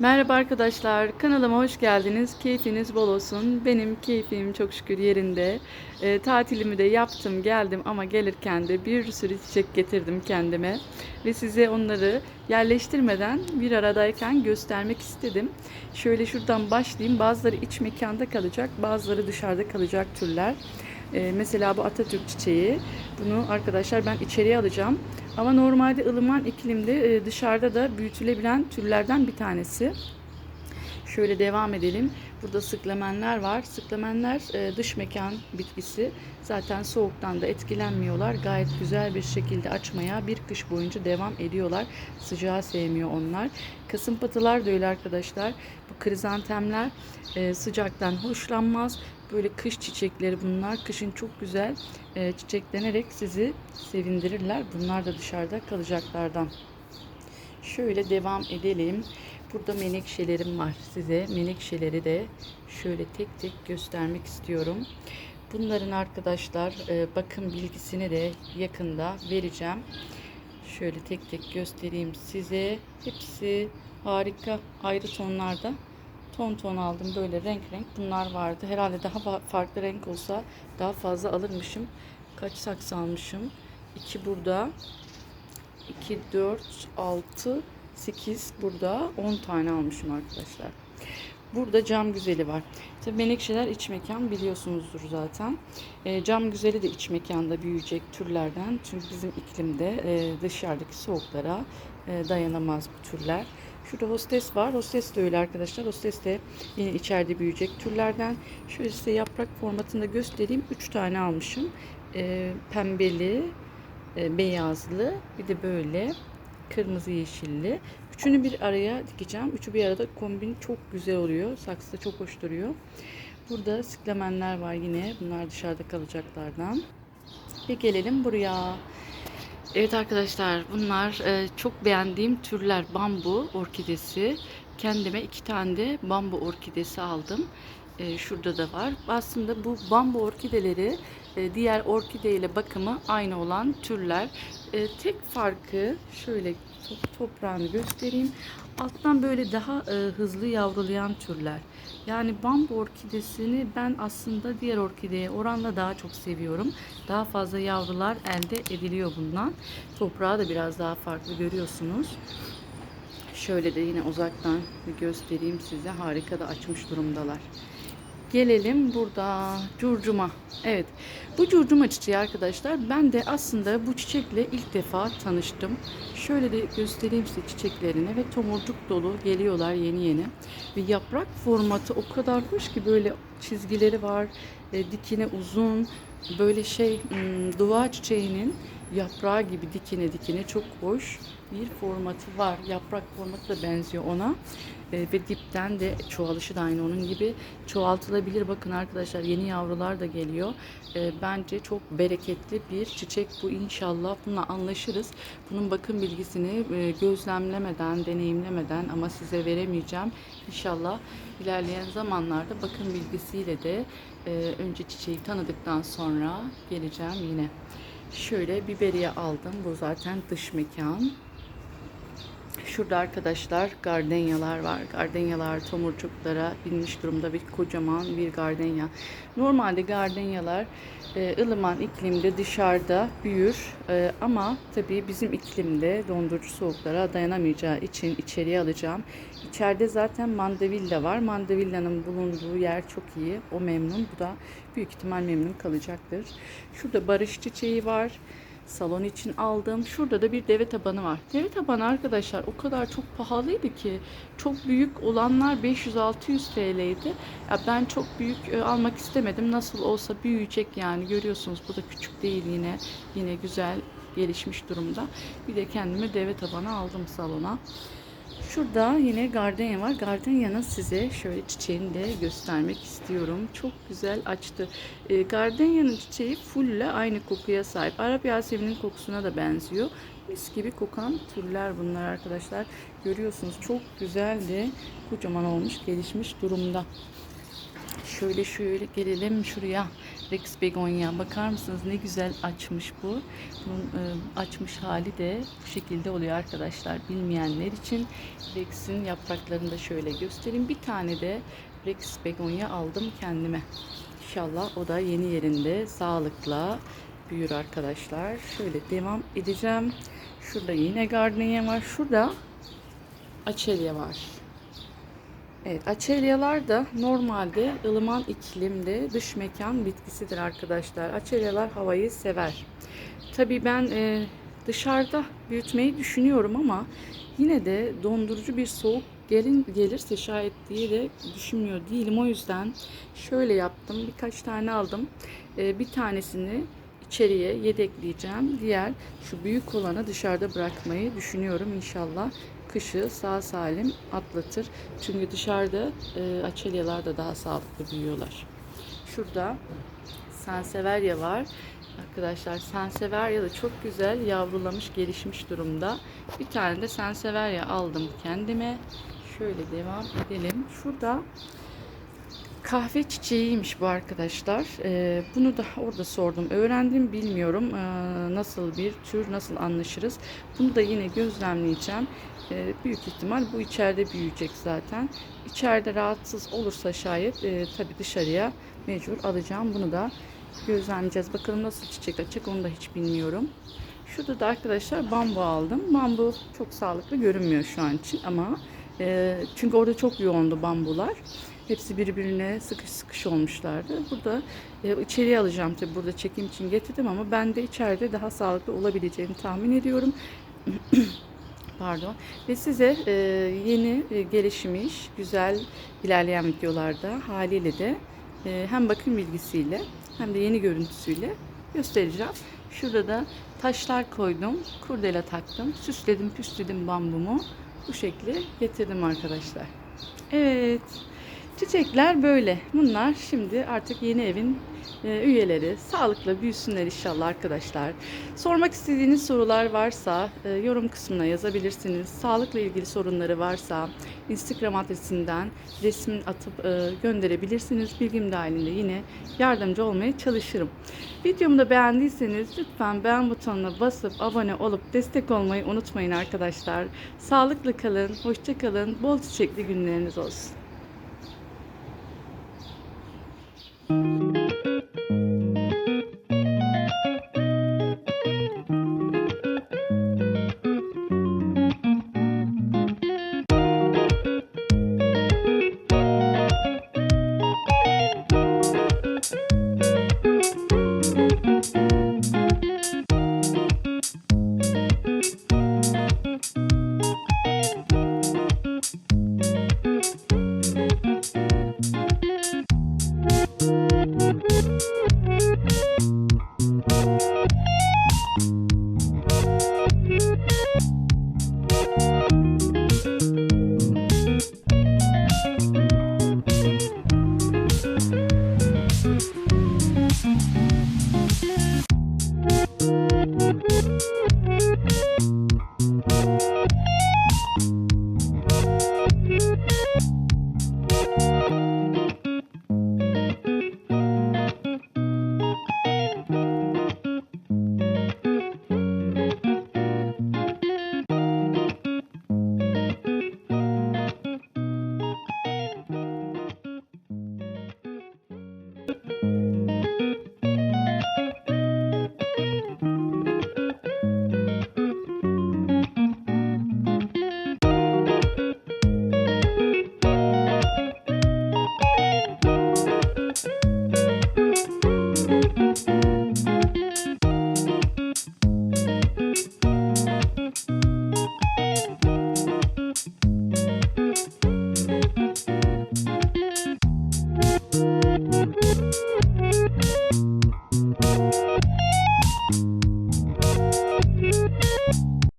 Merhaba arkadaşlar, kanalıma hoş geldiniz. Keyfiniz bol olsun. Benim keyfim çok şükür yerinde. E, tatilimi de yaptım, geldim ama gelirken de bir sürü çiçek getirdim kendime. Ve size onları yerleştirmeden bir aradayken göstermek istedim. Şöyle şuradan başlayayım. Bazıları iç mekanda kalacak, bazıları dışarıda kalacak türler. E, mesela bu Atatürk çiçeği. Bunu arkadaşlar ben içeriye alacağım. Ama normalde ılıman iklimde e, dışarıda da büyütülebilen türlerden bir tanesi. Şöyle devam edelim. Burada sıklamenler var. Sıklamenler e, dış mekan bitkisi. Zaten soğuktan da etkilenmiyorlar. Gayet güzel bir şekilde açmaya bir kış boyunca devam ediyorlar. Sıcağı sevmiyor onlar. Kasımpatılar da öyle arkadaşlar. Bu krizantemler e, sıcaktan hoşlanmaz. Böyle kış çiçekleri bunlar. Kışın çok güzel e, çiçeklenerek sizi sevindirirler. Bunlar da dışarıda kalacaklardan. Şöyle devam edelim. Burada menekşelerim var size. Menekşeleri de şöyle tek tek göstermek istiyorum. Bunların arkadaşlar e, bakım bilgisini de yakında vereceğim. Şöyle tek tek göstereyim size. Hepsi harika ayrı tonlarda. Ton ton aldım böyle renk renk bunlar vardı. Herhalde daha fa- farklı renk olsa daha fazla alırmışım. Kaç saksı almışım? 2 burada. 2, 4, 6, 8 burada 10 tane almışım arkadaşlar. Burada cam güzeli var. Tabii menekşeler iç mekan biliyorsunuzdur zaten. E, cam güzeli de iç mekanda büyüyecek türlerden. Çünkü bizim iklimde e, dışarıdaki soğuklara e, dayanamaz bu türler. Şurada hostes var. Hostes de öyle arkadaşlar. Hostes de yine içeride büyüyecek türlerden. Şöyle size yaprak formatında göstereyim. 3 tane almışım. E, pembeli, e, beyazlı bir de böyle kırmızı yeşilli. Üçünü bir araya dikeceğim. Üçü bir arada kombin çok güzel oluyor. Saksı da çok hoş duruyor. Burada siklamenler var yine. Bunlar dışarıda kalacaklardan. Ve gelelim buraya. Evet arkadaşlar bunlar e, çok beğendiğim türler bambu orkidesi. Kendime iki tane de bambu orkidesi aldım. E, şurada da var. Aslında bu bambu orkideleri e, diğer orkide ile bakımı aynı olan türler. Tek farkı şöyle toprağını göstereyim. Alttan böyle daha e, hızlı yavrulayan türler. Yani bambu orkidesini ben aslında diğer orkideye oranla daha çok seviyorum. Daha fazla yavrular elde ediliyor bundan. Toprağı da biraz daha farklı görüyorsunuz. Şöyle de yine uzaktan göstereyim size. Harika da açmış durumdalar. Gelelim burada curcuma. Evet bu curcuma çiçeği arkadaşlar ben de aslında bu çiçekle ilk defa tanıştım. Şöyle de göstereyim size çiçeklerini ve tomurcuk dolu geliyorlar yeni yeni. Ve yaprak formatı o kadar hoş ki böyle çizgileri var. E, dikine uzun böyle şey hmm, dua çiçeğinin yaprağı gibi dikine dikine çok hoş bir formatı var. Yaprak formatı da benziyor ona. E, ve dipten de çoğalışı da aynı onun gibi çoğaltılabilir. Bakın arkadaşlar yeni yavrular da geliyor. E, bence çok bereketli bir çiçek bu inşallah. Bununla anlaşırız. Bunun bakım bilgisini e, gözlemlemeden, deneyimlemeden ama size veremeyeceğim. İnşallah ilerleyen zamanlarda bakım bilgisiyle de e, önce çiçeği tanıdıktan sonra geleceğim yine. Şöyle biberiye aldım. Bu zaten dış mekan. Şurada arkadaşlar gardenyalar var. Gardenyalar tomurcuklara binmiş durumda bir kocaman bir gardenya. Normalde gardenyalar e, ılıman iklimde dışarıda büyür E, ama tabii bizim iklimde dondurucu soğuklara dayanamayacağı için içeriye alacağım. İçeride zaten mandevilla var. Mandavillanın bulunduğu yer çok iyi. O memnun. Bu da büyük ihtimal memnun kalacaktır. Şurada barış çiçeği var salon için aldım. Şurada da bir deve tabanı var. Deve tabanı arkadaşlar o kadar çok pahalıydı ki çok büyük olanlar 500-600 TL'ydi. Ya ben çok büyük e, almak istemedim. Nasıl olsa büyüyecek yani görüyorsunuz bu da küçük değil yine. Yine güzel gelişmiş durumda. Bir de kendime deve tabanı aldım salona. Şurada yine gardenya var. Gardenyanın size şöyle çiçeğini de göstermek istiyorum. Çok güzel açtı. E, gardenyanın çiçeği fulle aynı kokuya sahip. Arap Yasemin'in kokusuna da benziyor. Mis gibi kokan türler bunlar arkadaşlar. Görüyorsunuz çok güzel de kocaman olmuş, gelişmiş durumda. Şöyle şöyle gelelim şuraya. Rex begonya bakar mısınız ne güzel açmış bu. Bunun e, açmış hali de bu şekilde oluyor arkadaşlar. Bilmeyenler için Rex'in yapraklarını da şöyle göstereyim. Bir tane de Rex begonya aldım kendime. İnşallah o da yeni yerinde sağlıkla büyür arkadaşlar. Şöyle devam edeceğim. Şurada yine gardenia var. Şurada açelya var. Evet, açelyalar da normalde ılıman iklimde dış mekan bitkisidir arkadaşlar. Açelyalar havayı sever. Tabii ben e, dışarıda büyütmeyi düşünüyorum ama yine de dondurucu bir soğuk gelin gelirse şayet diye de düşünmüyor değilim. O yüzden şöyle yaptım. Birkaç tane aldım. E, bir tanesini içeriye yedekleyeceğim. Diğer şu büyük olanı dışarıda bırakmayı düşünüyorum inşallah. Kışı sağ salim atlatır. Çünkü dışarıda e, açelyalar da daha sağlıklı büyüyorlar. Şurada Sanseverya var. Arkadaşlar Sanseverya da çok güzel yavrulamış, gelişmiş durumda. Bir tane de Sanseverya aldım kendime. Şöyle devam edelim. Şurada kahve çiçeğiymiş bu arkadaşlar. Ee, bunu da orada sordum. Öğrendim bilmiyorum ee, nasıl bir tür, nasıl anlaşırız. Bunu da yine gözlemleyeceğim. Ee, büyük ihtimal bu içeride büyüyecek zaten. İçeride rahatsız olursa şayet e, tabii dışarıya mecbur alacağım. Bunu da gözlemleyeceğiz. Bakalım nasıl çiçek açacak onu da hiç bilmiyorum. Şurada da arkadaşlar bambu aldım. Bambu çok sağlıklı görünmüyor şu an için ama e, çünkü orada çok yoğundu bambular. Hepsi birbirine sıkış sıkış olmuşlardı. Burada e, içeriye alacağım tabii burada çekim için getirdim ama ben de içeride daha sağlıklı olabileceğini tahmin ediyorum. Pardon. Ve size e, yeni e, gelişmiş, güzel ilerleyen videolarda haliyle de e, hem bakım bilgisiyle hem de yeni görüntüsüyle göstereceğim. Şurada da taşlar koydum, kurdela taktım, süsledim, püsledim bambumu. Bu şekli getirdim arkadaşlar. Evet. Çiçekler böyle. Bunlar şimdi artık yeni evin e, üyeleri. Sağlıkla büyüsünler inşallah arkadaşlar. Sormak istediğiniz sorular varsa e, yorum kısmına yazabilirsiniz. Sağlıkla ilgili sorunları varsa Instagram adresinden resmin atıp e, gönderebilirsiniz. Bilgim dahilinde yine yardımcı olmaya çalışırım. Videomu da beğendiyseniz lütfen beğen butonuna basıp abone olup destek olmayı unutmayın arkadaşlar. Sağlıklı kalın, hoşça kalın, bol çiçekli günleriniz olsun. Música